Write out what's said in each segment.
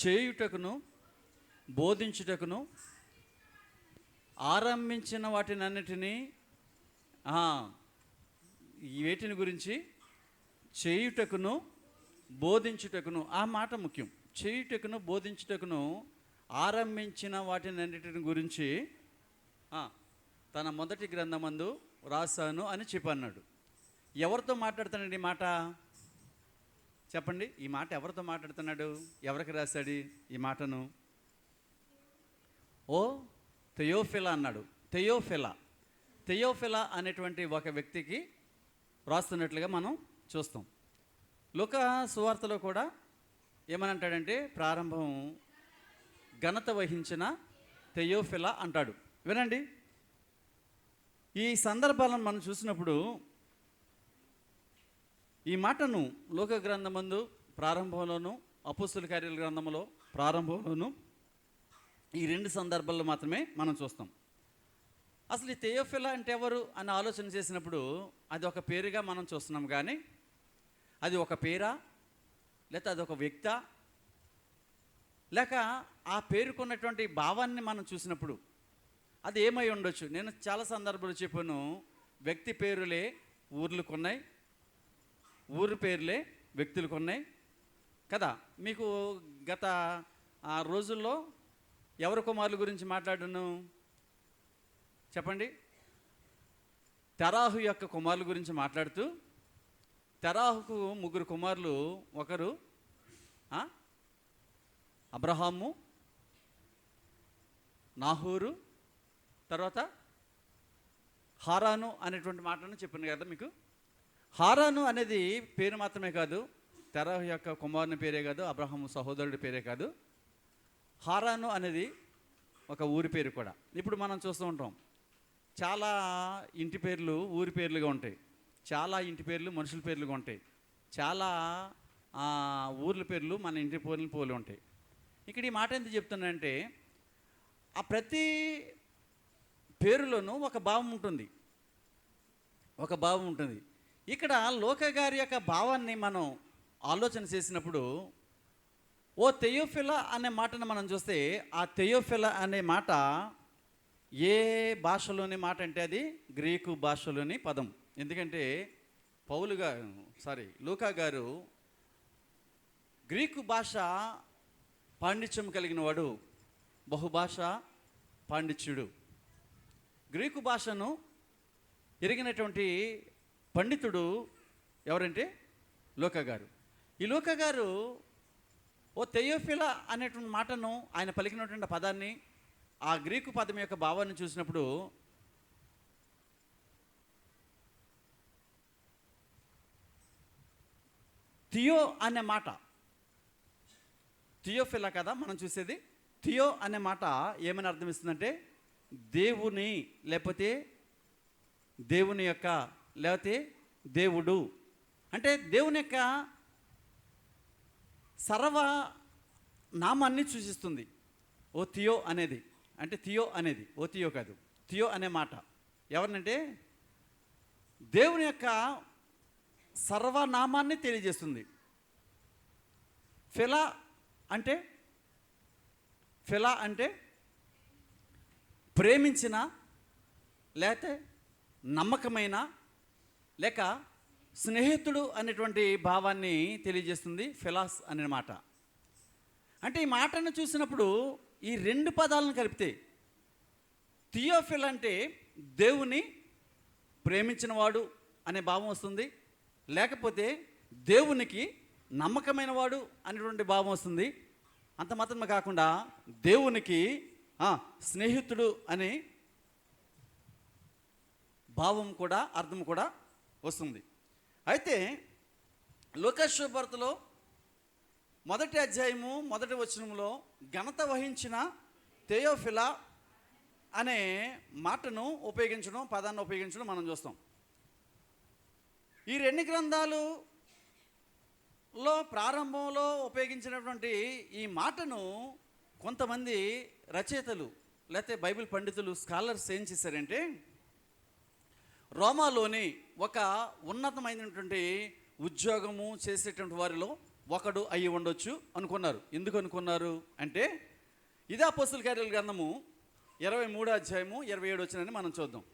చేయుటకును బోధించుటకును ఆరంభించిన వాటినన్నిటినీ వేటిని గురించి చేయుటకును బోధించుటకును ఆ మాట ముఖ్యం. చేయుటకును బోధించుటకును ఆరంభించిన వాటినన్నిటిని గురించి తన మొదటి గ్రంథమందు రాశాను అని చెప్పన్నాడు. ఎవరితో మాట్లాడతానండి మాట? చెప్పండి ఈ మాట ఎవరితో మాట్లాడుతున్నాడు? ఎవరికి రాశాడు ఈ మాటను? ఓ తెయోఫిలా అన్నాడు. తెయోఫిలా తెయోఫిలా అనేటువంటి ఒక వ్యక్తికి రాస్తున్నట్లుగా మనం చూస్తాం. లోక సువార్తలో కూడా ఏమనంటాడంటే ప్రారంభం ఘనత వహించిన తెయోఫిలా అంటాడు. వినండి. ఈ సందర్భాలను మనం చూసినప్పుడు ఈ మాటను లోక గ్రంథమందు ప్రారంభంలోను అపుస్తుల కార్యాల గ్రంథంలో ప్రారంభంలోను ఈ రెండు సందర్భాల్లో మాత్రమే మనం చూస్తాం. అసలు ఈ తెయోఫిలా అంటే ఎవరు అని ఆలోచన చేసినప్పుడు అది ఒక పేరుగా మనం చూస్తున్నాం కానీ అది ఒక పేరా? లేకపోతే అది ఒక వ్యక్త? లేక ఆ పేరుకున్నటువంటి భావాన్ని మనం చూసినప్పుడు అది ఏమై ఉండొచ్చు? నేను చాలా సందర్భాలు చెప్పాను వ్యక్తి పేరులే ఊర్లుకున్నాయి ఊరి పేర్లే వ్యక్తులకు ఉన్నాయి కదా మీకు గత ఆ రోజుల్లో ఎవరి కుమారుల గురించి మాట్లాడను? చెప్పండి. తెరాహు యొక్క కుమారుల గురించి మాట్లాడుతూ తెరాహుకు ముగ్గురు కుమారులు ఒకరు అబ్రహాము నాహూరు తర్వాత హారాను అనేటువంటి మాటను చెప్పాను కదా మీకు? హారాను అనేది పేరు మాత్రమే కాదు తెరహ్ యొక్క కుమారుని పేరే కాదు అబ్రహం సహోదరుడి పేరే కాదు. హారాను అనేది ఒక ఊరి పేరు కూడా. ఇప్పుడు మనం చూస్తూ ఉంటాం చాలా ఇంటి పేర్లు ఊరి పేర్లుగా ఉంటాయి. చాలా ఇంటి పేర్లు మనుషుల పేర్లుగా ఉంటాయి. చాలా ఊర్ల పేర్లు మన ఇంటి పేర్లు పోలి ఉంటాయి. ఇక్కడ ఈ మాట ఎందుకు చెప్తున్నానంటే ఆ ప్రతి పేరులోనూ ఒక భావం ఉంటుంది. ఒక భావం ఉంటుంది. ఇక్కడ లోకగారి యొక్క భావాన్ని మనం ఆలోచన చేసినప్పుడు ఓ తెయోఫిల అనే మాటను మనం చూస్తే ఆ తెయోఫిల అనే మాట ఏ భాషలోని మాట అంటే అది? గ్రీకు భాషలోని పదం. ఎందుకంటే పౌలు గారు సారీ లూకా గారు గ్రీకు భాష పాండిత్యం కలిగిన వాడు బహుభాష పాండిత్యుడు. గ్రీకు భాషను ఎరిగినటువంటి పండితుడు ఎవరంటే లోక గారు. ఈ లోక గారు ఓ తెయోఫిల అనేటువంటి మాటను ఆయన పలికినటువంటి పదాన్ని ఆ గ్రీకు పదం యొక్క భావాన్ని చూసినప్పుడు థియో అనే మాట థియోఫిలా కదా మనం చూసేది థియో అనే మాట ఏమని అర్థం ఇస్తుందంటే దేవుని లేకపోతే దేవుని యొక్క లేకపోతే దేవుడు. అంటే దేవుని యొక్క సర్వ నామాన్ని సూచిస్తుంది. ఓ థియో అనేది. అంటే థియో అనేది. ఓ థియో కాదు. థియో అనే మాట. ఎవరినంటే? దేవుని యొక్క సర్వనామాన్ని తెలియజేస్తుంది. ఫిలా అంటే? ఫిలా అంటే? ప్రేమించిన లేకపోతే నమ్మకమైన లేక స్నేహితుడు అనేటువంటి భావాన్ని తెలియజేస్తుంది ఫిలాస్ అనే మాట. అంటే ఈ మాటను చూసినప్పుడు ఈ రెండు పదాలను కలిపితే థియోఫిల్ అంటే దేవుని ప్రేమించినవాడు అనే భావం వస్తుంది లేకపోతే దేవునికి నమ్మకమైన వాడు అనేటువంటి భావం వస్తుంది. అంత మాత్రమే కాకుండా దేవునికి స్నేహితుడు అనే భావం కూడా అర్థం కూడా వస్తుంది. అయితే లోకేశ్వరభర్తలో మొదటి అధ్యాయము మొదటి వచనంలో ఘనత వహించిన థెయోఫిలా అనే మాటను ఉపయోగించడం పదాన్ని ఉపయోగించడం మనం చూస్తాం. ఈ రెండు గ్రంథాలు లో ప్రారంభంలో ఉపయోగించినటువంటి ఈ మాటను కొంతమంది రచయితలు లేకపోతే బైబిల్ పండితులు స్కాలర్స్ ఏం చేశారంటే రోమాలోని ఒక ఉన్నతమైనటువంటి ఉద్యోగము చేసేటువంటి వారిలో ఒకడు అయి ఉండొచ్చు అనుకున్నారు. ఎందుకు అనుకున్నారు అంటే ఇదే అపోస్తుల కార్యాల గ్రంథము ఇరవై మూడో అధ్యాయము ఇరవై ఏడు వచ్చినని మనం చూద్దాం.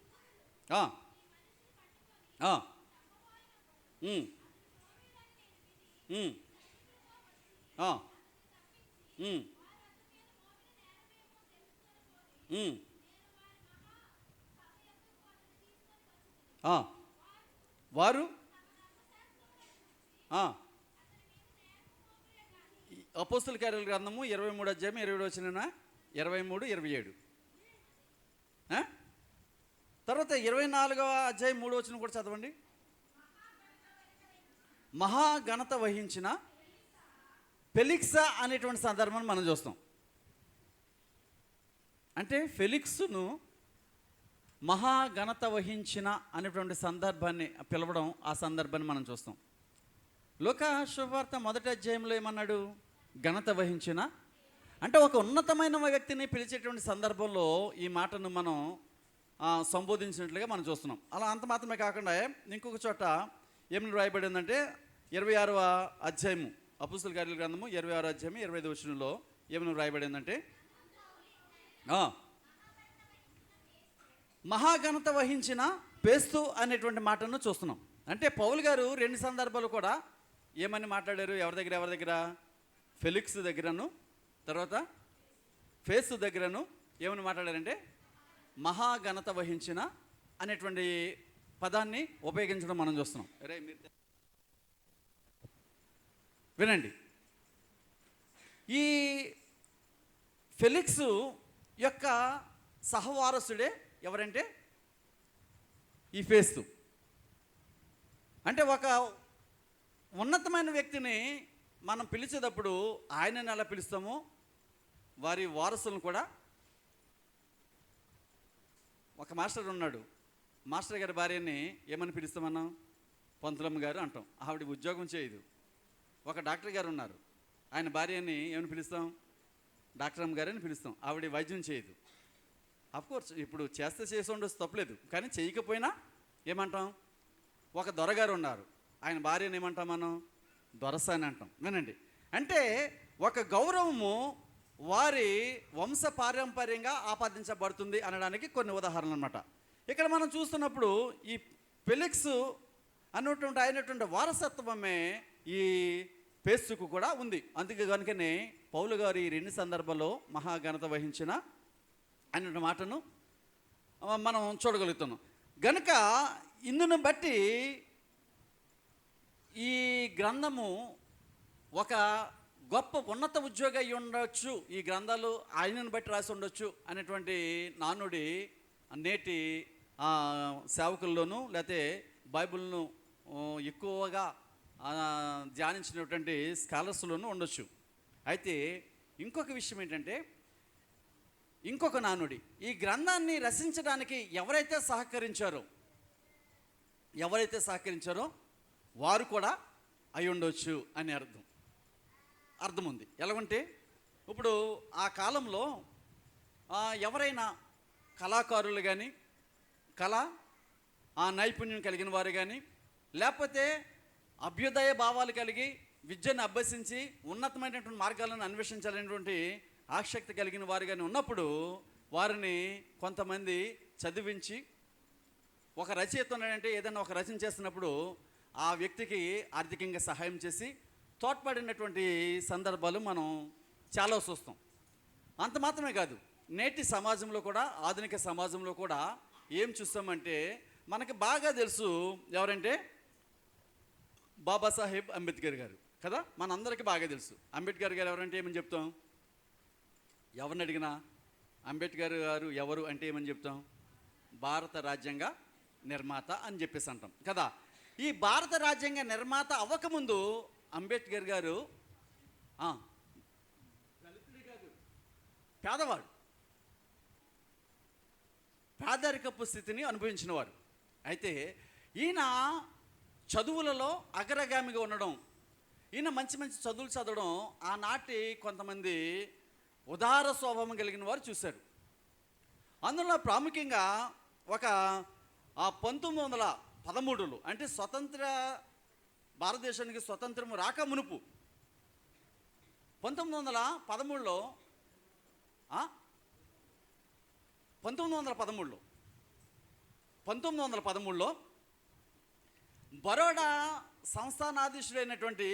ఆ. ఆ. ఉమ్. ఉమ్. ఆ. ఉమ్. ఉమ్. ఆ. వారు? అపోస్తుల కార్యాల గ్రంథము ఇరవై మూడు అధ్యాయం ఇరవై ఏడు వచ్చిన ఇరవై మూడు ఇరవై ఏడు. తర్వాత ఇరవై నాలుగవ అధ్యాయం మూడు వచ్చిన కూడా చదవండి. మహాఘనత వహించిన ఫెలిక్సా అనేటువంటి సందర్భాన్ని మనం చూస్తాం. అంటే ఫెలిక్స్ను మహాఘనత వహించిన అనేటువంటి సందర్భాన్ని పిలవడం ఆ సందర్భాన్ని మనం చూస్తాం. లోక శుభవార్త మొదటి అధ్యాయంలో ఏమన్నాడు? ఘనత వహించిన. అంటే ఒక ఉన్నతమైన వ్యక్తిని పిలిచేటువంటి సందర్భంలో ఈ మాటను మనం సంబోధించినట్లుగా మనం చూస్తున్నాం. అలా అంత మాత్రమే కాకుండా ఇంకొక చోట ఏమని రాయబడి ఉందంటే ఇరవై ఆరవ అధ్యాయము అపుస్తుల కార్యాల గ్రంథము ఇరవై ఆరో అధ్యాయం ఇరవై ఐదు వచనంలో ఏమని రాయబడి ఉందంటే మహాఘనత వహించిన పేస్తు అనేటువంటి మాటను చూస్తున్నాం. అంటే పౌలు గారు రెండు సందర్భాలు కూడా ఏమని మాట్లాడారు? ఎవరి దగ్గర ఎవరి దగ్గర? ఫెలిక్స్ దగ్గరను తర్వాత ఫేస్ దగ్గరను ఏమని మాట్లాడారంటే మహాఘనత వహించిన అనేటువంటి పదాన్ని ఉపయోగించడం మనం చూస్తున్నాం. అరే మీరు వినండి. ఈ ఫెలిక్స్ యొక్క సహవారసుడే ఎవరంటే? ఈ ఫేస్తు అంటే ఒక ఉన్నతమైన వ్యక్తిని మనం పిలిచేటప్పుడు ఆయనని ఎలా పిలుస్తామో? వారి వారసులను కూడా ఒక మాస్టర్ ఉన్నాడు. మాస్టర్ గారి భార్యని ఏమని పిలుస్తామన్నాం? పంతులమ్మ గారు అంటాం. ఆవిడ ఉద్యోగం చేయదు. ఒక డాక్టర్ గారు ఉన్నారు. ఆయన భార్యని ఏమని పిలుస్తాం? డాక్టర్ అమ్మ గారని పిలుస్తాం. ఆవిడ వైద్యం చేయదు. కోర్స్ ఇప్పుడు చేస్తే చేసి ఉండొచ్చు తప్పలేదు. కానీ చేయకపోయినా ఏమంటాం? ఒక దొరగారు ఉన్నారు. ఆయన భార్యను ఏమంటాం మనం? దొరస అని అంటాం. వినండి. అంటే ఒక గౌరవము వారి వంశ పారంపర్యంగా ఆపాదించబడుతుంది అనడానికి కొన్ని ఉదాహరణలు అనమాట ఇక్కడ మనం చూస్తున్నప్పుడు ఈ ఫెలిక్స్ అన్నటువంటి అయినటువంటి వారసత్వమే ఈ పేస్టుకు కూడా ఉంది. అందుకే కనుకనే పౌలు గారు ఈ రెండు సందర్భాల్లో మహాఘనత వహించిన అనే మాటను మనం చూడగలుగుతున్నాం. గనుక ఇందును బట్టి ఈ గ్రంథము ఒక గొప్ప ఉన్నత ఉద్యోగి అయి ఉండొచ్చు ఈ గ్రంథాలు ఆయనను బట్టి రాసి ఉండొచ్చు అనేటువంటి నానుడి నేటి సేవకుల్లోనూ లేకపోతే బైబిల్ను ఎక్కువగా ధ్యానించినటువంటి స్కాలర్స్లోనూ ఉండొచ్చు. అయితే ఇంకొక విషయం ఏంటంటే ఇంకొక నానుడి. ఈ గ్రంథాన్ని రచించడానికి ఎవరైతే సహకరించారో ఎవరైతే సహకరించారో వారు కూడా అయి ఉండొచ్చు అని అర్థం. అర్థం ఉంది ఎలాగంటే ఇప్పుడు ఆ కాలంలో ఎవరైనా కళాకారులు కానీ కళ ఆ నైపుణ్యం కలిగిన వారు కానీ లేకపోతే అభ్యుదయ భావాలు కలిగి విద్యను అభ్యసించి ఉన్నతమైనటువంటి మార్గాలను అన్వేషించాలనేటువంటి ఆసక్తి కలిగిన వారిగానే ఉన్నప్పుడు వారిని కొంతమంది చదివించి ఒక రచయిత ఉన్నాడంటే ఏదైనా ఒక రచన చేస్తున్నప్పుడు ఆ వ్యక్తికి ఆర్థికంగా సహాయం చేసి తోడ్పడినటువంటి సందర్భాలు మనం చాలా చూస్తాం. అంత మాత్రమే కాదు నేటి సమాజంలో కూడా ఆధునిక సమాజంలో కూడా ఏం చూస్తామంటే మనకి బాగా తెలుసు ఎవరంటే బాబాసాహెబ్ అంబేద్కర్ గారు కదా? మనందరికీ బాగా తెలుసు. అంబేద్కర్ గారు ఎవరంటే ఏమని చెప్తాం? ఎవరిని అడిగినా అంబేద్కర్ గారు ఎవరు అంటే ఏమని చెప్తాం? భారత రాజ్యాంగ నిర్మాత అని చెప్పేసి అంటాం కదా? ఈ భారత రాజ్యాంగ నిర్మాత అవ్వకముందు అంబేద్కర్ గారు పేదవాడు. పేదరికపు స్థితిని అనుభవించినవారు అయితే ఈయన చదువులలో అగ్రగామిగా ఉండడం ఈయన మంచి మంచి చదువులు చదవడం ఆనాటి కొంతమంది ఉదార స్వభావం కలిగిన వారు చూశారు. అందులో ప్రాముఖ్యంగా ఒక ఆ పంతొమ్మిది వందల పదమూడులో అంటే స్వతంత్ర భారతదేశానికి స్వతంత్రం రాక మునుపు పంతొమ్మిది వందల పదమూడులో పంతొమ్మిది వందల పదమూడులో పంతొమ్మిది వందల పదమూడులో బరోడా సంస్థానాధీశుడైనటువంటి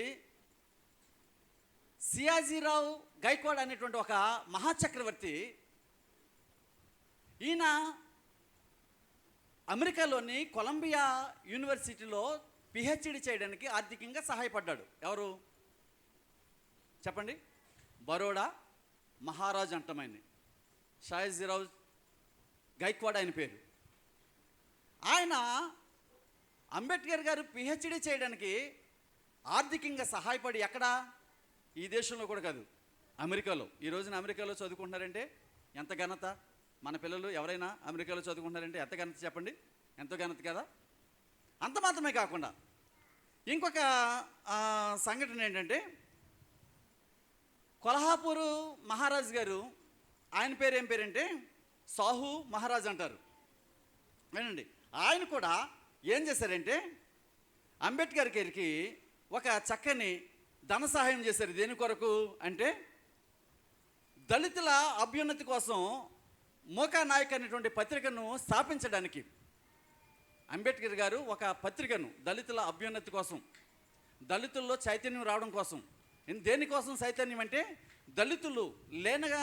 సియాజీరావు గైక్వాడ్ అనేటువంటి ఒక మహాచక్రవర్తి ఈయన అమెరికాలోని కొలంబియా యూనివర్సిటీలో పిహెచ్డి చేయడానికి ఆర్థికంగా సహాయపడ్డాడు. ఎవరు? చెప్పండి. బరోడా మహారాజ్ అంటమైంది షాయిజీరావు గైక్వాడ్ ఆయన పేరు. ఆయన అంబేద్కర్ గారు పిహెచ్డి చేయడానికి ఆర్థికంగా సహాయపడి ఎక్కడ? ఈ దేశంలో కూడా కాదు అమెరికాలో. ఈ రోజున అమెరికాలో చదువుకుంటున్నారంటే ఎంత ఘనత? మన పిల్లలు ఎవరైనా అమెరికాలో చదువుకుంటున్నారంటే ఎంత ఘనత చెప్పండి? ఎంతో ఘనత కదా? అంత మాత్రమే కాకుండా ఇంకొక సంఘటన ఏంటంటే కొల్హాపూరు మహారాజు గారు ఆయన పేరు ఏం పేరంటే సాహు మహారాజ్ అంటారు. వినండి ఆయన కూడా ఏం చేశారంటే అంబేద్కర్ గారికి ఒక చక్కని ధన సహాయం చేశారు. దేని కొరకు అంటే దళితుల అభ్యున్నతి కోసం మోకా నాయక్ అనేటువంటి పత్రికను స్థాపించడానికి. అంబేద్కర్ గారు ఒక పత్రికను దళితుల అభ్యున్నతి కోసం దళితుల్లో చైతన్యం రావడం కోసం. దేనికోసం చైతన్యం అంటే దళితులు లేనగా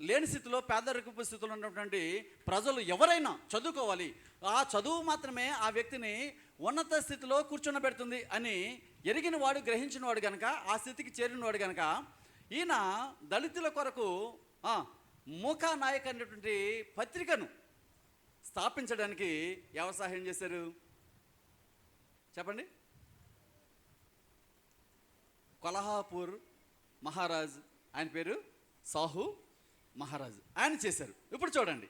లేని స్థితిలో పేదరికపు స్థితిలో ఉన్నటువంటి ప్రజలు ఎవరైనా చదువుకోవాలి. ఆ చదువు మాత్రమే ఆ వ్యక్తిని ఉన్నత స్థితిలో కూర్చున్నబెడుతుంది అని ఎరిగిన వాడు గ్రహించిన వాడు ఆ స్థితికి చేరినవాడు కనుక ఈయన దళితుల కొరకు మూకా నాయక్ అనేటువంటి పత్రికను స్థాపించడానికి ఎవరు సహాయం చేశారు? చెప్పండి. కొలహాపూర్ మహారాజ్ ఆయన పేరు సాహు మహారాజ్. ఆయన చేశారు. ఇప్పుడు చూడండి.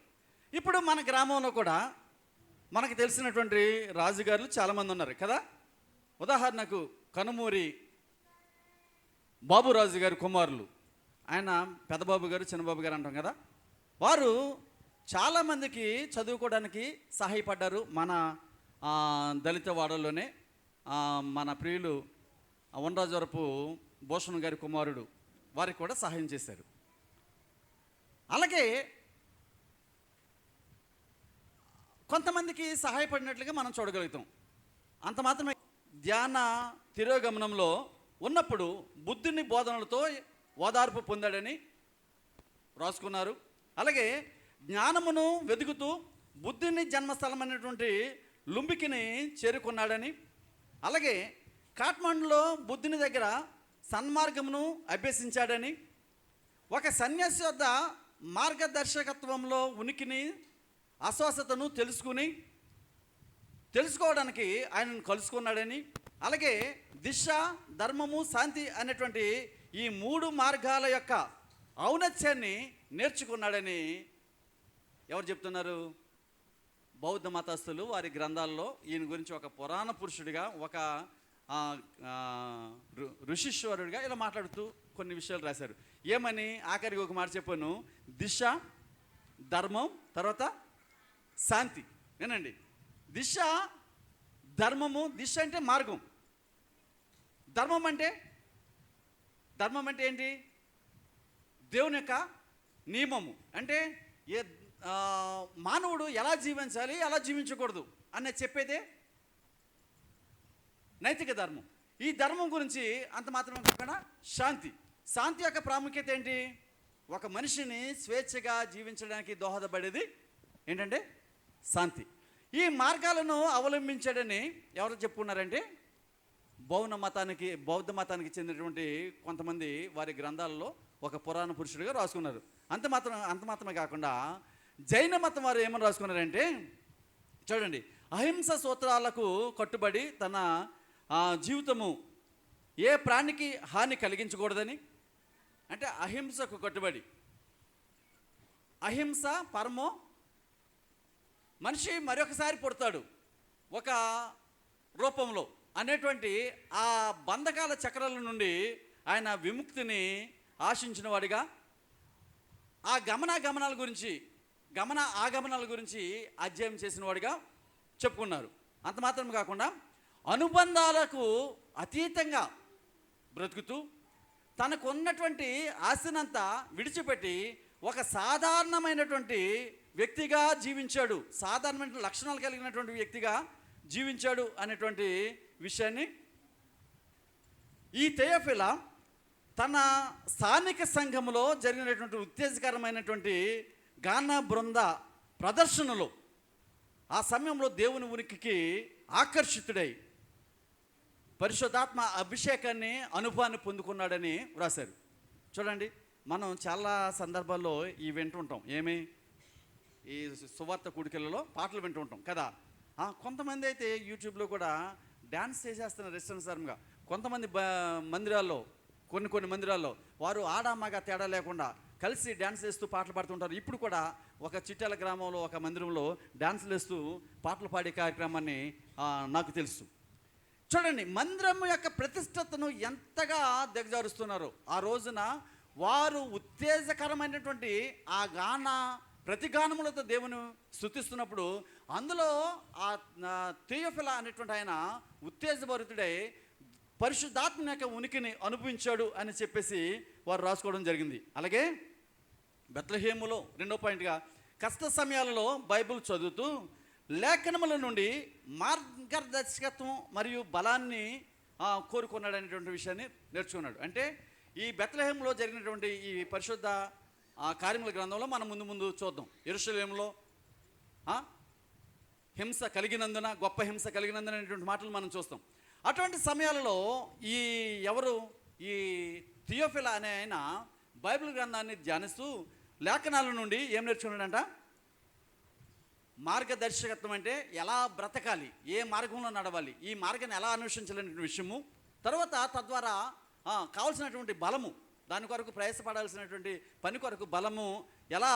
ఇప్పుడు మన గ్రామంలో కూడా మనకు తెలిసినటువంటి రాజుగారులు చాలామంది ఉన్నారు కదా? ఉదాహరణకు కనుమూరి బాబురాజు గారి కుమారులు. ఆయన పెద్దబాబు గారు చిన్నబాబు గారు అంటాం కదా. వారు చాలామందికి చదువుకోవడానికి సహాయపడ్డారు మన దళిత వాడల్లోనే. మన ప్రియులు వనరాజవరపు భూషణ్ గారి కుమారుడు వారికి కూడా సహాయం చేశారు. అలాగే కొంతమందికి సహాయపడినట్లుగా మనం చూడగలుగుతాం. అంత మాత్రమే ధ్యాన తిరోగమనంలో ఉన్నప్పుడు బుద్ధుని బోధనలతో ఓదార్పు పొందాడని రాసుకున్నారు. అలాగే జ్ఞానమును వెతుకుతూ బుద్ధుని జన్మస్థలమైనటువంటి లుంబికిని చేరుకున్నాడని అలాగే కాఠ్మండులో బుద్ధుని దగ్గర సన్మార్గమును అభ్యసించాడని ఒక సన్యాసి వద్ద మార్గదర్శకత్వంలో ఉనికిని అస్వస్థతను తెలుసుకుని తెలుసుకోవడానికి ఆయనను కలుసుకున్నాడని అలాగే దిశ ధర్మము శాంతి అనేటువంటి ఈ మూడు మార్గాల యొక్క ఔన్నత్యాన్ని నేర్చుకున్నాడని ఎవరు చెప్తున్నారు? బౌద్ధ మతస్థులు వారి గ్రంథాల్లో ఈయన గురించి ఒక పురాణ పురుషుడిగా ఒక ఋషీశ్వరుడిగా ఇలా మాట్లాడుతూ కొన్ని విషయాలు రాశారు. ఏమని? ఆఖరికి ఒక మాట చెప్పాను. దిశ ధర్మం తర్వాత శాంతి. వినండి. దిశ ధర్మము దిశ అంటే మార్గం. ధర్మం అంటే? ధర్మం అంటే ఏంటి? దేవుని యొక్క నియమము. అంటే ఏ మానవుడు ఎలా జీవించాలి ఎలా జీవించకూడదు అనేది చెప్పేదే నైతిక ధర్మం. ఈ ధర్మం గురించి అంత మాత్రమే కాకుండా శాంతి. శాంతి యొక్క ప్రాముఖ్యత ఏంటి? ఒక మనిషిని స్వేచ్ఛగా జీవించడానికి దోహదపడేది ఏంటంటే శాంతి. ఈ మార్గాలను అవలంబించాడని ఎవరు చెప్పుకున్నారంటే బౌద్ధ మతానికి బౌద్ధ మతానికి చెందినటువంటి కొంతమంది వారి గ్రంథాలలో ఒక పురాణ పురుషుడిగా రాసుకున్నారు. అంత మాత్రం అంత మాత్రమే కాకుండా జైన మతం వారు ఏమని రాసుకున్నారంటే చూడండి అహింస సూత్రాలకు కట్టుబడి తన జీవితము ఏ ప్రాణికి హాని కలిగించకూడదని? అంటే అహింసకు కట్టుబడి. అహింస పరమో మనిషి మరొకసారి పుడతాడు ఒక రూపంలో. అనేటువంటి ఆ బంధకాల చక్రాల నుండి ఆయన విముక్తిని ఆశించిన వాడిగా ఆ గమన గమనాల గురించి గమన ఆగమనాల గురించి అధ్యయనం చేసిన వాడిగా చెప్పుకున్నారు. అంత మాత్రం కాకుండా అనుబంధాలకు అతీతంగా బ్రతుకుతూ తనకు ఉన్నటువంటి ఆస్తినంతా విడిచిపెట్టి ఒక సాధారణమైనటువంటి వ్యక్తిగా జీవించాడు. సాధారణమైన లక్షణాలు కలిగినటువంటి వ్యక్తిగా జీవించాడు అనేటువంటి విషయాన్ని ఈ తెయఫిల తన స్థానిక సంఘంలో జరిగినటువంటి ఉత్తేజకరమైనటువంటి గాన బృంద ప్రదర్శనలో ఆ సమయంలో దేవుని ఉనికికి ఆకర్షితుడై పరిశుద్ధాత్మ అభిషేకాన్ని అనుభవాన్ని పొందుకున్నాడని వ్రాశారు. చూడండి మనం చాలా సందర్భాల్లో ఈ వింటుంటాం. ఏమి? ఈ సువార్త కూడికలలో పాటలు వింటూ ఉంటాం కదా కొంతమంది అయితే యూట్యూబ్లో కూడా డ్యాన్స్ చేసేస్తున్నారు ఇష్టానుసారంగా కొంతమంది మందిరాల్లో కొన్ని కొన్ని మందిరాల్లో వారు ఆడ మగ తేడా లేకుండా కలిసి డ్యాన్స్ వేస్తూ పాటలు పాడుతుంటారు. ఇప్పుడు కూడా ఒక చిట్యాల గ్రామంలో ఒక మందిరంలో డ్యాన్సులు వేస్తూ పాటలు పాడే కార్యక్రమాన్ని నాకు తెలుసు. చూడండి మందిరం యొక్క ప్రతిష్టతను ఎంతగా దిగజారుస్తున్నారు. ఆ రోజున వారు ఉత్తేజకరమైనటువంటి ఆ గాన ప్రతిగానములతో దేవుని స్థుతిస్తున్నప్పుడు అందులో ఆ తీయఫిల అనేటువంటి ఆయన ఉత్తేజభరితుడై పరిశుద్ధాత్మ యొక్క ఉనికిని అనుభవించాడు అని చెప్పేసి వారు రాసుకోవడం జరిగింది. అలాగే బెత్లహేములో రెండో పాయింట్గా కష్ట సమయాలలో బైబిల్ చదువుతూ లేఖనముల నుండి మార్గదర్శకత్వం మరియు బలాన్ని కోరుకున్నాడు అనేటువంటి విషయాన్ని నేర్చుకున్నాడు. అంటే ఈ బెత్లహేములో జరిగినటువంటి ఈ పరిశుద్ధ ఆ, కార్యముల గ్రంథంలో మనం ముందు ముందు చూద్దాం. ఎరుషలేములో హింస కలిగినందున గొప్ప హింస కలిగినందున అనేటువంటి మాటలు మనం చూస్తాం. అటువంటి సమయాలలో ఈ ఎవరు? ఈ థియోఫిలా అనే ఆయన బైబిల్ గ్రంథాన్ని ధ్యానిస్తూ లేఖనాల నుండి ఏం నేర్చుకున్నాడంట? మార్గదర్శకత్వం అంటే ఎలా బ్రతకాలి? ఏ మార్గంలో నడవాలి? ఈ మార్గాన్ని ఎలా అన్వేషించాలనే విషయము. తర్వాత తద్వారా కావలసినటువంటి బలము దాని కొరకు ప్రయాసపడాల్సినటువంటి పని కొరకు బలము ఎలా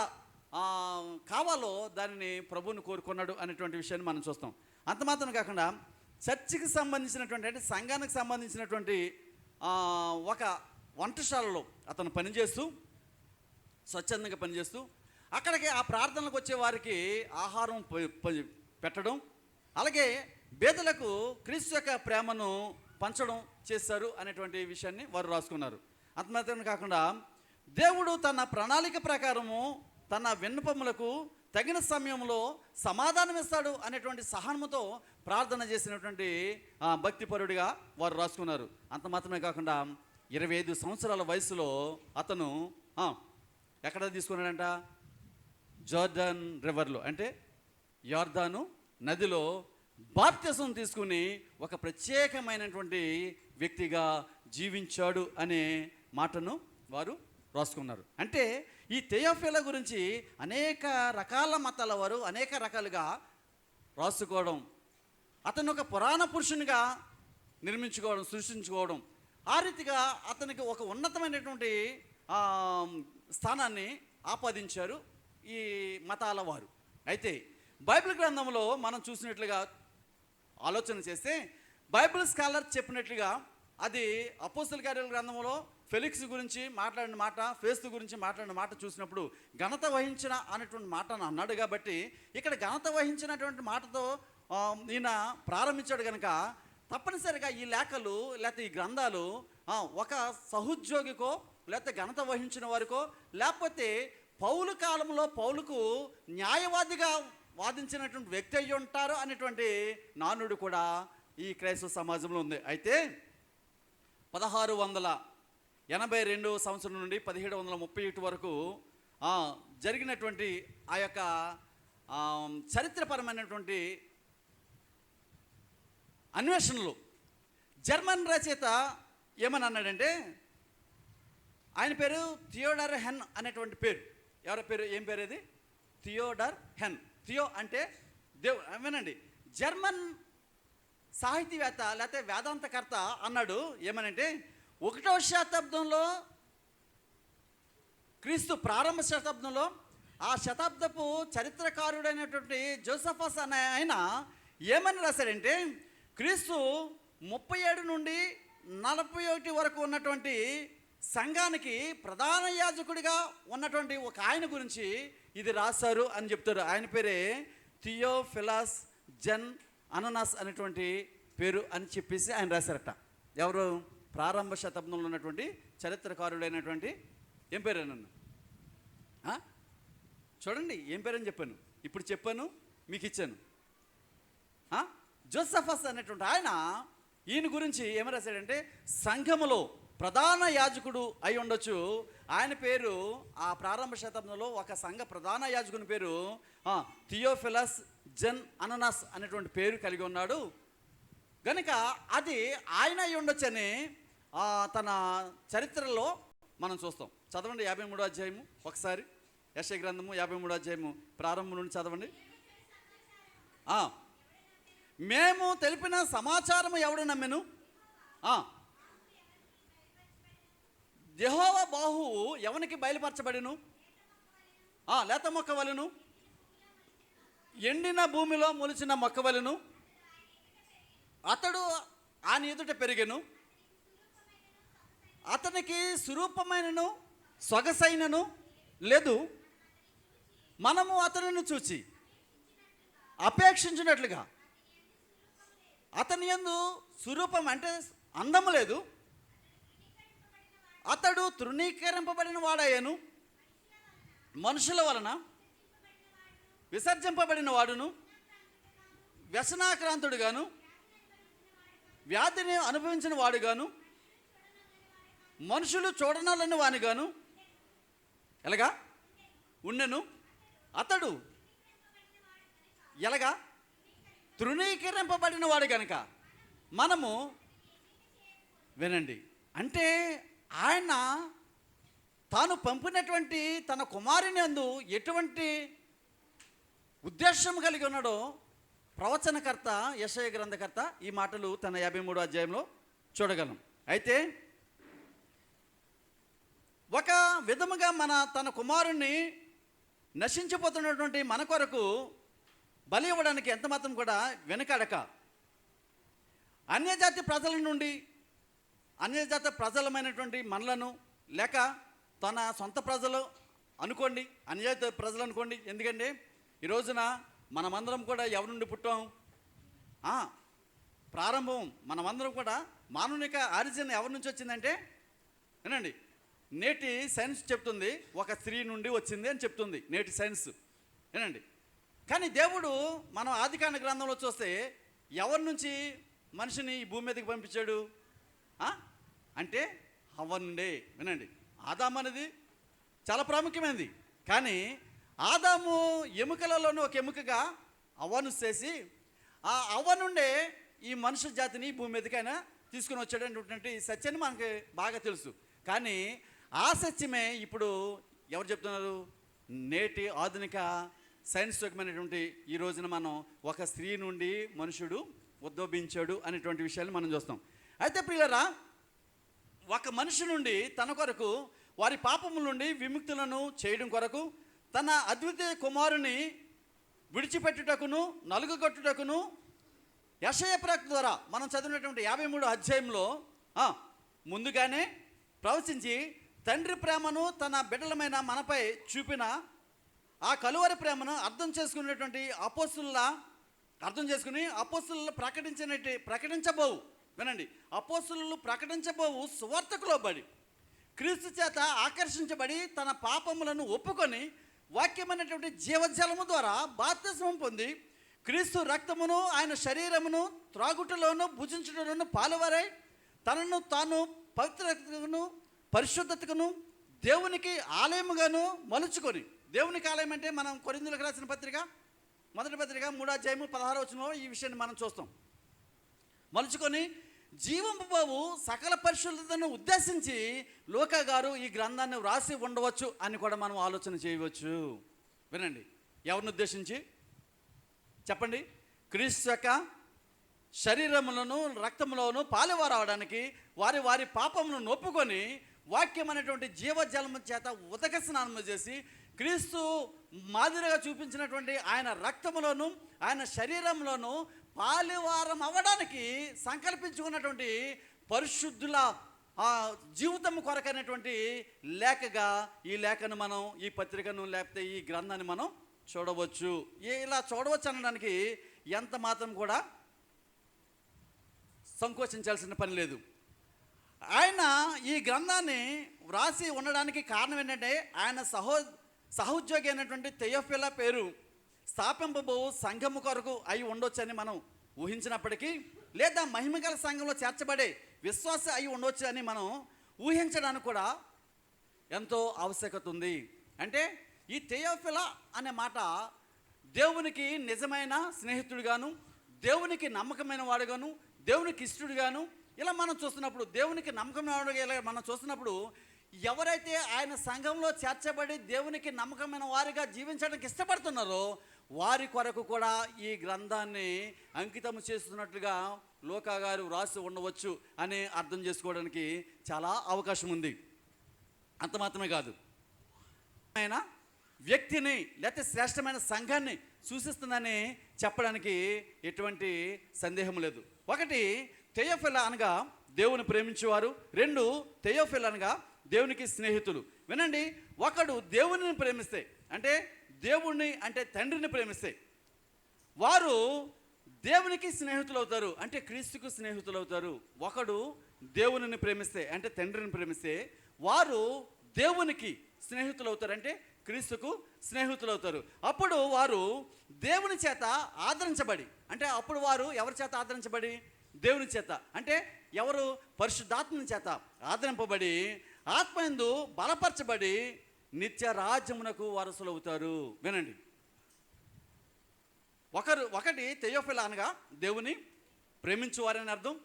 కావాలో దానిని ప్రభువుని కోరుకున్నాడు అనేటువంటి విషయాన్ని మనం చూస్తాం. అంత మాత్రం కాకుండా చర్చికి సంబంధించినటువంటి అంటే సంఘానికి సంబంధించినటువంటి ఒక వంటశాలలో అతను పనిచేస్తూ స్వచ్ఛందంగా పనిచేస్తూ అక్కడికి ఆ ప్రార్థనలకు వచ్చే వారికి ఆహారం పెట్టడం అలాగే బేదలకు క్రీస్తు యొక్క ప్రేమను పంచడం చేశారు అనేటువంటి విషయాన్ని వారు రాసుకున్నారు. ఆత్మహత్యను కాకుండా దేవుడు తన ప్రణాళిక ప్రకారము తన విన్నపములకు తగిన సమయంలో సమాధానం ఇస్తాడు అనేటువంటి సహనముతో ప్రార్థన చేసినటువంటి భక్తిపరుడిగా వారు రాసుకున్నారు. అంత మాత్రమే కాకుండా ఇరవై ఐదు సంవత్సరాల వయసులో అతను ఎక్కడ తీసుకున్నాడంట? జోర్డాన్ రివర్లో అంటే యార్దాను నదిలో బాప్త్యసం తీసుకుని ఒక ప్రత్యేకమైనటువంటి వ్యక్తిగా జీవించాడు అనే మాటను వారు రాసుకున్నారు. అంటే ఈ తెయోఫిల గురించి అనేక రకాల మతాల వారు అనేక రకాలుగా రాసుకోవడం అతను ఒక పురాణ పురుషునిగా నిర్మించుకోవడం సృష్టించుకోవడం ఆ రీతిగా అతనికి ఒక ఉన్నతమైనటువంటి స్థానాన్ని ఆపాదించారు ఈ మతాల వారు. అయితే బైబిల్ గ్రంథంలో మనం చూసినట్లుగా ఆలోచన చేస్తే బైబిల్ స్కాలర్ చెప్పినట్లుగా అది అపోస్తుల కార్యాల గ్రంథంలో ఫెలిక్స్ గురించి మాట్లాడిన మాట ఫేస్తు గురించి మాట్లాడిన మాట చూసినప్పుడు ఘనత వహించిన అనేటువంటి మాటను అన్నాడు కాబట్టి ఇక్కడ ఘనత వహించినటువంటి మాటతో ఈయన ప్రారంభించాడు కనుక తప్పనిసరిగా ఈ లేఖలు లేకపోతే ఈ గ్రంథాలు ఒక సహోద్యోగికో లేకపోతే ఘనత వహించిన వారికో లేకపోతే పౌలు కాలంలో పౌలుకు న్యాయవాదిగా వాదించినటువంటి వ్యక్తి అయ్యి ఉంటారు అనేటువంటి నానుడు కూడా ఈ క్రైస్తవ సమాజంలో ఉంది. అయితే పదహారు వందల ఎనభై రెండు సంవత్సరం నుండి పదిహేడు వందల ముప్పై ఒకటి వరకు జరిగినటువంటి ఆ యొక్క చరిత్రపరమైనటువంటి అన్వేషణలు. జర్మన్ రచయిత ఏమని అన్నాడంటే ఆయన పేరు థియోడర్ హెన్ అనేటువంటి పేరు. ఎవరి పేరు ఏం పేరు ఇది థియోడర్ హెన్. థియో అంటే దేవు వినండి. జర్మన్ సాహితీవేత్త లేకపోతే వేదాంతకర్త అన్నాడు ఏమనంటే ఒకటో శతాబ్దంలో క్రీస్తు ప్రారంభ శతాబ్దంలో ఆ శతాబ్దపు చరిత్రకారుడైనటువంటి జోసఫస్ అనే ఆయన ఏమని రాశాడంటే క్రీస్తు ముప్పై ఏడు నుండి నలభై ఒకటి వరకు ఉన్నటువంటి సంఘానికి ప్రధాన యాజకుడిగా ఉన్నటువంటి ఒక ఆయన గురించి ఇది రాశారు అని చెప్తారు. ఆయన పేరే థియోఫిలాస్ జన్ అననాస్ అనేటువంటి పేరు అని చెప్పేసి ఆయన రాశారట. ఎవరు? ప్రారంభ శతాబ్దంలో ఉన్నటువంటి చరిత్రకారుడైనటువంటి ఏం పేరు నన్ను? చూడండి ఏం పేరని చెప్పాను. ఇప్పుడు చెప్పాను మీకు ఇచ్చాను. జోసఫస్ అనేటువంటి ఆయన ఈయన గురించి ఏమి రాశాడంటే సంఘములో ప్రధాన యాజకుడు అయి ఉండొచ్చు. ఆయన పేరు ఆ ప్రారంభ శతాబ్దంలో ఒక సంఘ ప్రధాన యాజకుని పేరు థియోఫిలస్ జన్ అననాస్ అనేటువంటి పేరు కలిగి ఉన్నాడు. గనుక అది ఆయన అయి ఉండొచ్చని తన చరిత్రలో మనం చూస్తాం. చదవండి యాభై మూడో అధ్యాయము ఒకసారి. యశ గ్రంథము యాభై మూడో అధ్యాయము ప్రారంభం నుండి చదవండి. మేము తెలిపిన సమాచారం ఎవడు నమ్మెను? ఆ, బాహువు ఎవనికి బయలుపరచబడిను? ఆ, లేత మొక్క వలెను? ఎండిన భూమిలో మొలిచిన మొక్క వలెను? అతడు ఆయన ఎదుట పెరిగెను? అతనికి స్వరూపమైనను సొగసైనను లేదు. మనము అతనిని చూచి అపేక్షించినట్లుగా అతని ఎందు స్వరూపం అంటే అందము లేదు. అతడు తృణీకరింపబడిన వాడయ్యను మనుషుల వలన విసర్జింపబడిన వాడును వ్యసనాక్రాంతుడుగాను వ్యాధిని అనుభవించిన వాడుగాను మనుషులు చూడనాలని వానిగాను. ఎలాగా? ఉండెను అతడు ఎలాగా? తృణీకరింపబడిన వాడు కనుక మనము వినండి. అంటే ఆయన తాను పంపినటువంటి తన కుమారుని అందు ఎటువంటి ఉద్దేశం కలిగి ఉన్నాడో ప్రవచనకర్త యశయ గ్రంథకర్త ఈ మాటలు తన యాభై మూడో అధ్యాయంలో చూడగలం. అయితే ఒక విధముగా మన తన కుమారుణ్ణి నశించిపోతున్నటువంటి మన కొరకు బలి ఇవ్వడానికి ఎంత మాత్రం కూడా వెనకాడక. అన్యజాతి ప్రజల నుండి అన్యజాతి ప్రజలమైనటువంటి మనలను లేక తన సొంత ప్రజలు అనుకోండి అన్యజాతి ప్రజలు అనుకోండి. ఎందుకంటే ఈ రోజున మనమందరం కూడా ఎవరి నుండి పుట్టాం? ప్రారంభం మనమందరం కూడా మానవునిక ఆరిజిన్ ఎవరి నుంచి వచ్చిందంటే వినండి నేటి సైన్స్ చెప్తుంది ఒక స్త్రీ నుండి వచ్చింది అని చెప్తుంది నేటి సైన్స్. వినండి. కానీ దేవుడు మనం ఆదికాండ గ్రంథంలో చూస్తే ఎవరి నుంచి మనిషిని ఈ భూమి మీదకి పంపించాడు? అంటే హవ్వ నుండే. వినండి. ఆదాం అనేది చాలా ప్రాముఖ్యమైనది. కానీ ఆదాము ఎముకలలోని ఒక ఎముకగా అవ్వను చేసి ఆ అవ్వ నుండే ఈ మనుషు జాతిని భూమి మీదకైనా ఆయన తీసుకుని వచ్చాడనేటువంటి సత్యాన్ని మనకి బాగా తెలుసు. కానీ ఆ సత్యమే ఇప్పుడు ఎవరు చెప్తున్నారు? నేటి ఆధునిక సైన్స్ ఈ రోజున మనం ఒక స్త్రీ నుండి మనుషుడు ఉద్భవించాడు అనేటువంటి విషయాలు మనం చూస్తాం. అయితే ప్రియులరా ఒక మనిషి నుండి తన కొరకు వారి పాపముల నుండి విముక్తులను చేయడం కొరకు తన అద్వితీయ కుమారుని విడిచిపెట్టుటకును నలుగుగొట్టుటకును యశయ ప్రవక్త ద్వారా మనం చదివినటువంటి యాభై మూడు అధ్యాయంలో ముందుగానే ప్రవచించి తండ్రి ప్రేమను తన బిడ్డలమైన మనపై చూపిన ఆ కలువరి ప్రేమను అర్థం చేసుకునేటువంటి అపోస్తుల అర్థం చేసుకుని అపోస్తులు ప్రకటించినట్టు ప్రకటించబోవు. వినండి. అపోస్తులు ప్రకటించబోవు సువార్తకులోబడి క్రీస్తు చేత ఆకర్షించబడి తన పాపములను ఒప్పుకొని వాక్యమైనటువంటి జీవజలము ద్వారా బాప్తిస్మం పొంది క్రీస్తు రక్తమును ఆయన శరీరమును త్రాగుటలోను భుజించడంలోను పాలువారై తనను తాను పవిత్రతను పరిశుద్ధతకును దేవునికి ఆలయముగాను మలుచుకొని దేవునికి ఆలయం అంటే మనం కొరిందులకు రాసిన పత్రిక మొదటి పత్రిక మూడో అధ్యాయము పదహారు వచనంలో ఈ విషయాన్ని మనం చూస్తాం. మలుచుకొని జీవంపు బాబు సకల పరిశుద్ధతను ఉద్దేశించి లోక గారు ఈ గ్రంథాన్ని వ్రాసి ఉండవచ్చు అని కూడా మనం ఆలోచన చేయవచ్చు. వినండి. ఎవరిని ఉద్దేశించి? చెప్పండి. క్రీస్తు యొక్క శరీరములను రక్తములోను పాలువారవడానికి వారి వారి పాపమును నొప్పుకొని వాక్యం అనేటువంటి జీవజలము చేత ఉదక స్నానము చేసి క్రీస్తు మాదిరిగా చూపించినటువంటి ఆయన రక్తములోను ఆయన శరీరంలోను పాలివారం అవ్వడానికి సంకల్పించుకున్నటువంటి పరిశుద్ధుల జీవితం కొరకైనటువంటి లేఖగా ఈ లేఖను మనం ఈ పత్రికను లేకపోతే ఈ గ్రంథాన్ని మనం చూడవచ్చు. ఇలా చూడవచ్చు అనడానికి ఎంత మాత్రం కూడా సంకోచించాల్సిన పని లేదు. ఆయన ఈ గ్రంథాన్ని వ్రాసి ఉండడానికి కారణం ఏంటంటే ఆయన సహో సహోద్యోగి అయినటువంటి తెయోఫిల పేరు స్థాపింపబో సంఘము కొరకు అయి ఉండొచ్చని మనం ఊహించినప్పటికీ లేదా మహిమగల సంఘంలో చేర్చబడే విశ్వాస అయి ఉండొచ్చు అని మనం ఊహించడానికి కూడా ఎంతో ఆవశ్యకత ఉంది. అంటే ఈ తెయోఫిల అనే మాట దేవునికి నిజమైన స్నేహితుడిగాను దేవునికి నమ్మకమైన వాడుగాను దేవునికి ఇష్టడుగాను ఇలా మనం చూస్తున్నప్పుడు దేవునికి నమ్మకం ఇలా మనం చూస్తున్నప్పుడు ఎవరైతే ఆయన సంఘంలో చేర్చబడి దేవునికి నమ్మకమైన వారిగా జీవించడానికి ఇష్టపడుతున్నారో వారి కొరకు కూడా ఈ గ్రంథాన్ని అంకితం చేస్తున్నట్లుగా లోకా గారు రాసి ఉండవచ్చు అని అర్థం చేసుకోవడానికి చాలా అవకాశం ఉంది. అంత మాత్రమే కాదు. ఆయన వ్యక్తిని లేకపోతే శ్రేష్టమైన సంఘాన్ని సూచిస్తుందని చెప్పడానికి ఎటువంటి సందేహం లేదు. ఒకటి తెయఫెల అనగా దేవుని ప్రేమించేవారు. రెండు తెయోఫిల అనగా దేవునికి స్నేహితులు. వినండి ఒకడు దేవునిని ప్రేమిస్తే అంటే దేవుణ్ణి అంటే తండ్రిని ప్రేమిస్తే వారు దేవునికి స్నేహితులు అవుతారు అంటే క్రీస్తుకు స్నేహితులు అవుతారు ఒకడు దేవునిని ప్రేమిస్తే అంటే తండ్రిని ప్రేమిస్తే వారు దేవునికి స్నేహితులు అవుతారు అంటే క్రీస్తుకు స్నేహితులు అవుతారు అప్పుడు వారు దేవుని చేత ఆదరించబడి అంటే అప్పుడు వారు ఎవరి చేత ఆదరించబడి? దేవుని చేత. అంటే ఎవరు? పరిశుద్ధాత్మని చేత. ఆదరింపబడి ఆత్మయందు బలపరచబడి నిత్య రాజ్యమునకు వారసులు అవుతారు వినండి. ఒకరు ఒకటి తెయోఫిల అనగా దేవుని ప్రేమించువారని అర్థం.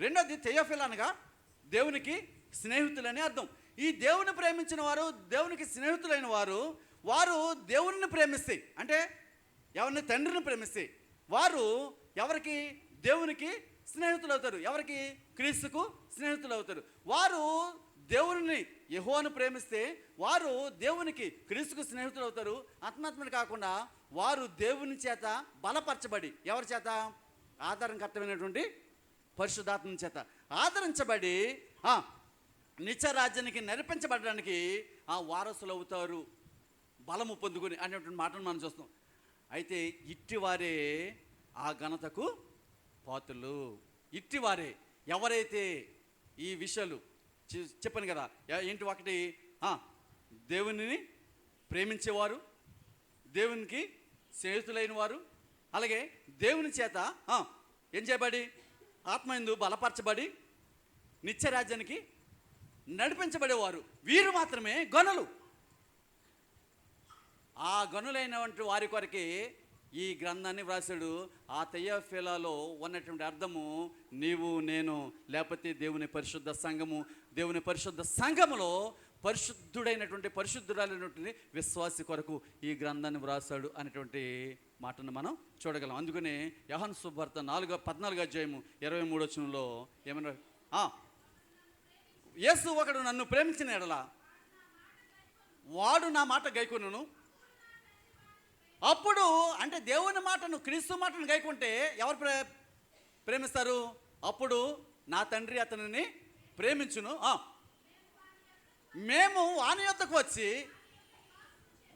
రెండోది తెయోఫిల అనగా దేవునికి స్నేహితులని అర్థం. ఈ దేవుని ప్రేమించిన వారు దేవునికి స్నేహితులైన వారు వారు దేవుని ప్రేమిస్తే అంటే ఎవరిని? తండ్రిని ప్రేమిస్తే వారు ఎవరికి? దేవునికి స్నేహితులు అవుతారు ఎవరికి? క్రీస్తుకు స్నేహితులు అవుతారు వారు దేవుని యహోను ప్రేమిస్తే వారు దేవునికి క్రీస్తుకు స్నేహితులు అవుతారు ఆత్మాత్మని కాకుండా వారు దేవుని చేత బలపరచబడి ఎవరి చేత? ఆధారంకర్తమైనటువంటి పరిశుద్ధాత్మ చేత. ఆదరించబడి ఆ, నిత్య రాజ్యానికి నడిపించబడడానికి ఆ వారసులు అవుతారు బలము పొందుకుని అనేటువంటి మాటను మనం చూస్తాం అయితే ఇట్టివారే ఆ ఘనతకు పాత్రలు ఇట్టివారే. ఎవరైతే ఈ విషయాలు చెప్పాను కదా ఏంటి ఒకటి? దేవునిని ప్రేమించేవారు దేవునికి స్నేహితులైన వారు అలాగే దేవుని చేత ఏం చేయబడి? ఆత్మయందు బలపరచబడి నిత్యరాజ్యానికి నడిపించబడేవారు. వీరు మాత్రమే గనులు. ఆ గనులైనటువంటి వారి కొరకే ఈ గ్రంథాన్ని వ్రాసాడు ఆ తెయ్యఫిలాలో ఉన్నటువంటి అర్థము నీవు నేను లేకపోతే దేవుని పరిశుద్ధ సంఘము దేవుని పరిశుద్ధ సంఘములో పరిశుద్ధుడైనటువంటి పరిశుద్ధురాలైనటువంటి విశ్వాసి కొరకు ఈ గ్రంథాన్ని వ్రాసాడు అనేటువంటి మాటను మనం చూడగలం. అందుకనే యహన్ సుభర్త నాలుగో పద్నాలుగో అధ్యాయము ఇరవై మూడు వచనంలో ఏమన్నా యేసు ఒకడు నన్ను ప్రేమించిన ఎడల వాడు నా మాట గైకొనును అప్పుడు అంటే దేవుని మాటను క్రీస్తు మాటను గైకుంటే ఎవరు ప్రే ప్రేమిస్తారు? అప్పుడు నా తండ్రి అతనిని ప్రేమించును. ఆ. మేము వాని యొద్దకు వచ్చి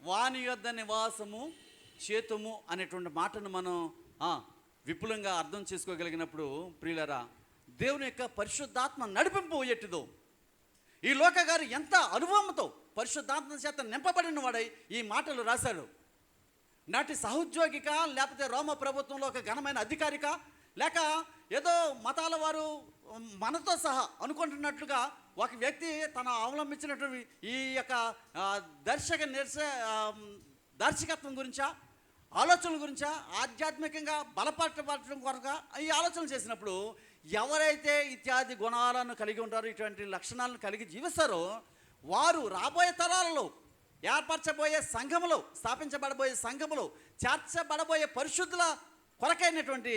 వాని యొద్ద నివాసము చేతుము అనేటువంటి మాటను మనం విపులంగా అర్థం చేసుకోగలిగినప్పుడు ప్రియులరా దేవుని యొక్క పరిశుద్ధాత్మ నడిపింపు ఎట్టిదో ఈ లోక గారు ఎంత అనుభవంతో పరిశుద్ధాత్మ చేత నింపబడిన వాడై ఈ మాటలు రాశాడు నాటి సహోద్యోగిక లేకపోతే రోమ ప్రభుత్వంలో ఒక ఘనమైన అధికారిక? లేక ఏదో మతాల వారు మనతో సహా అనుకుంటున్నట్లుగా ఒక వ్యక్తి తన అవలంబించినటువంటి ఈ యొక్క దర్శక నిర్స దర్శకత్వం గురించా? ఆలోచనల గురించా? ఆధ్యాత్మికంగా బలపరచబడటం కొరక? ఈ ఆలోచనలు చేసినప్పుడు ఎవరైతే ఇత్యాది గుణాలను కలిగి ఉంటారో ఇటువంటి లక్షణాలను కలిగి జీవిస్తారో వారు రాబోయే తరాలలో ఏర్పరచబోయే సంఘములు స్థాపించబడబోయే సంఘములు చేర్చబడబోయే పరిశుద్ధుల కొరకైనటువంటి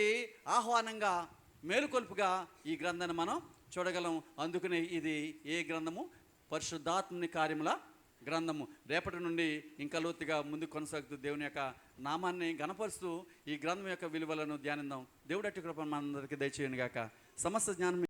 ఆహ్వానంగా మేలుకొల్పుగా ఈ గ్రంథాన్ని మనం చూడగలం. అందుకనే ఇది ఏ గ్రంథము? పరిశుద్ధాత్మని కార్యముల గ్రంథము. రేపటి నుండి ఇంకా లోతుగా ముందుకు కొనసాగుతూ దేవుని యొక్క నామాన్ని గణపరుస్తూ ఈ గ్రంథం యొక్క విలువలను ధ్యానిద్దాం. దేవుడట్టి కృప మనందరికీ దయచేయను గాక సమస్త జ్ఞానం